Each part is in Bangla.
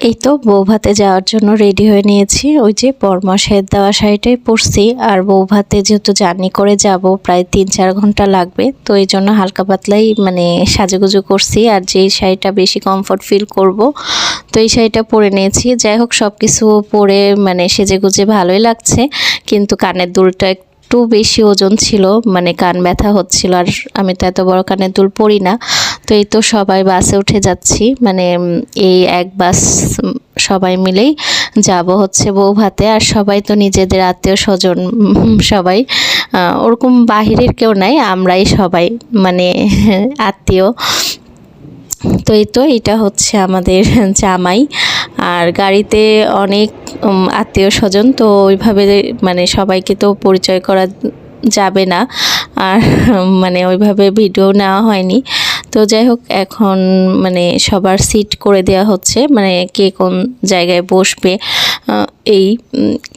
এই তো বউ ভাতে যাওয়ার জন্য রেডি হয়ে নিয়েছি। ওই যে পরমশের দেওয়া শাড়িটাই পরছি। আর বউ ভাতে যেহেতু জার্নি করে যাব, প্রায় তিন চার ঘণ্টা লাগবে। তো এই জন্য হালকা পাতলাই মানে সাজুগুজু করছি। আর যে শাড়িটা বেশি কমফর্ট ফিল করব, তো এই শাড়িটা পরে নিয়েছি। যাই হোক সব কিছু পরে মানে সেজে গুজে ভালোই লাগছে। কিন্তু কানের দুলটা একটু বেশি ওজন ছিল মানে কান ব্যথা হচ্ছিল। আর আমি তো এত বড় কানের দুল পরি না। তো এই তো সবাই বাসে উঠে যাচ্ছি। মানে এই এক বাস সবাই মিলেই যাব হচ্ছে বউ ভাতে। আর সবাই তো নিজেদের আত্মীয় স্বজন সবাই। ওরকম বাহিরের কেউ নাই, আমরাই সবাই মানে আত্মীয়। তো এই তো এটা হচ্ছে আমাদের জামাই। আর গাড়িতে অনেক আত্মীয় স্বজন, তো ওইভাবে মানে সবাইকে তো পরিচয় করা যাবে না। আর মানে ওইভাবে ভিডিও নেওয়া হয়নি। তো যাই হোক, এখন মানে সবার সিট করে দেওয়া হচ্ছে। মানে কে কোন জায়গায় বসবে এই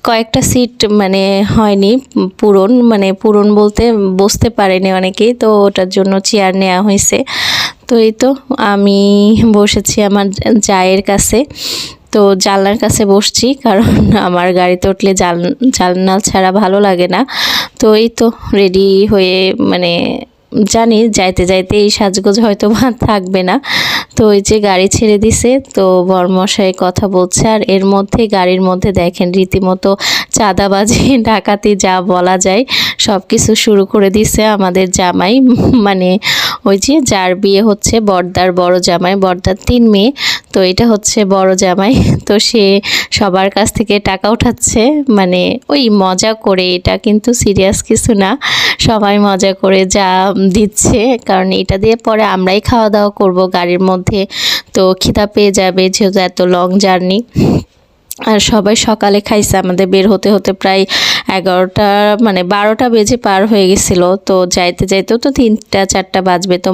কয়েকটা সিট মানে হয়নি পূরণ মানে পূরণ বলতে বসতে পারেনি অনেকেই, তো ওটার জন্য চেয়ার নেওয়া হয়েছে। তো এই তো, আমি বসেছি আমার জায়ের কাছে। তো জানলার কাছে বসছি, কারণ আমার গাড়িতে উঠলে জাল জানলা ছাড়া ভালো লাগে না। তো এই তো রেডি হয়ে মানে জানি যাইতে যাইতে এই সাজগোজ হয়তো বা থাকবে না। তো ওই যে গাড়ি ছেড়ে দিছে, তো বরমশাই কথা বলছে। আর এর মধ্যে, গাড়ির মধ্যে দেখেন, রীতিমতো চাঁদাবাজি, ডাকাতি যা বলা যায় সব কিছু শুরু করে দিছে আমাদের জামাই। মানে ওই যে যার বিয়ে হচ্ছে বর্দার বড় জামাই, বর্দার তিন মেয়ে। তো এটা হচ্ছে বড় জামাই। তো সে সবার কাছ থেকে টাকা উঠাচ্ছে। মানে ওই মজা করে এটা কিন্তু সিরিয়াস কিছু না। সবাই মজা করে যা দিচ্ছে। কারণ এটা দিয়ে পরে আমরাই খাওয়া দাওয়া করব গাড়ির মধ্যে। তো খিদা পেয়ে যাবে যেহেতু এত লং জার্নি আর সবাই সকালে খাইছে। আমাদের বের হতে হতে প্রায় এগারোটা মানে বারোটা বেজে পার হয়ে গেছিল। তো যাইতে যাইতেও তো তিনটা, চারটা বাজবে। তো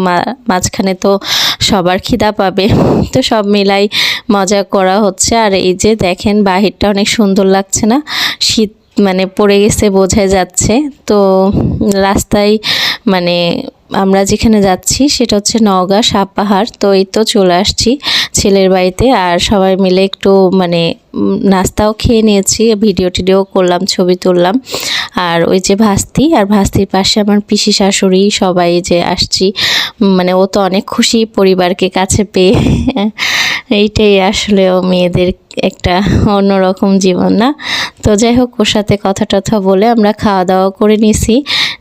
মাঝখানে তো সবার খিদা পাবে। তো সব মিলাই মজা করা হচ্ছে। আর এই যে দেখেন, বাহিরটা অনেক সুন্দর লাগছে না? শীত মানে পড়ে গেছে বোঝা যাচ্ছে। তো রাস্তায় মানে আমরা যেখানে যাচ্ছি সেটা হচ্ছে নওগাঁ সাপপাহাড় তো এই তো চলে আসছি ছেলের বাড়িতে আর সবাই মিলে একটু মানে নাস্তাও খেয়ে নিয়েছি, ভিডিও টিডিও করলাম, ছবি তুললাম। আর ওই যে ভাস্তি, আর ভাস্তির পাশে আমার পিসি শাশুড়ি, সবাই যে আসছি মানে ও তো অনেক খুশি পরিবারকে কাছে পেয়ে। এইটাই আসলেও মেয়েদের একটা অন্যরকম জীবন, না? তো যাই হোক, ওর সাথে কথা টথা বলে আমরা খাওয়া দাওয়া করে নিছি।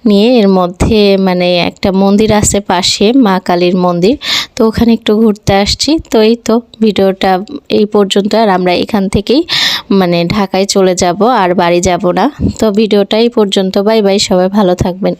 নিয়ে এর মধ্যে মানে একটা মন্দির আছে পাশে, মা কালীর মন্দির। তো ওখানে একটু ঘুরতে আসছি। তো এই তো ভিডিওটা এই পর্যন্ত, আর আমরা এখান থেকেই মানে ঢাকায় চলে যাব, আর বাড়ি যাব না। তো ভিডিওটা এই পর্যন্ত। বাই বাই, সবাই ভালো থাকবেন।